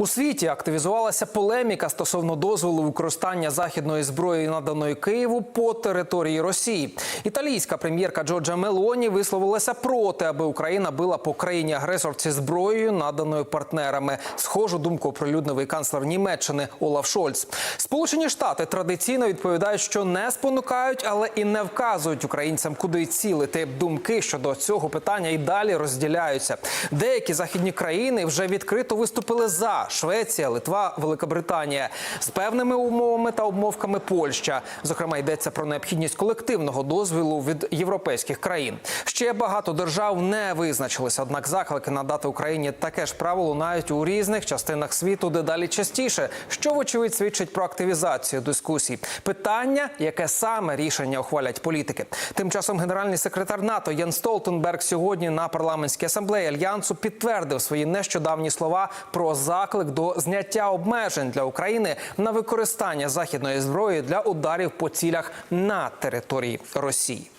У світі активізувалася полеміка стосовно дозволу використання західної зброї, наданої Києву по території Росії. Італійська прем'єрка Джорджа Мелоні висловилася проти, аби Україна била по країні агресорці зброєю, наданою партнерами. Схожу думку оприлюднив і канцлер Німеччини Олаф Шольц. Сполучені Штати традиційно відповідають, що не спонукають, але і не вказують українцям, куди цілити. Думки щодо цього питання і далі розділяються. Деякі західні країни вже відкрито виступили за Швеція, Литва, Великобританія з певними умовами та обмовками Польща. Зокрема, йдеться про необхідність колективного дозволу від європейських країн. Ще багато держав не визначилися. Однак заклики надати Україні таке ж право лунають у різних частинах світу дедалі частіше, що вочевидь свідчить про активізацію дискусій. Питання, яке саме рішення ухвалять політики. Тим часом генеральний секретар НАТО Ян Столтенберг сьогодні на парламентській асамблеї альянсу підтвердив свої нещодавні слова про заклик до зняття обмежень для України на використання західної зброї для ударів по цілях на території Росії.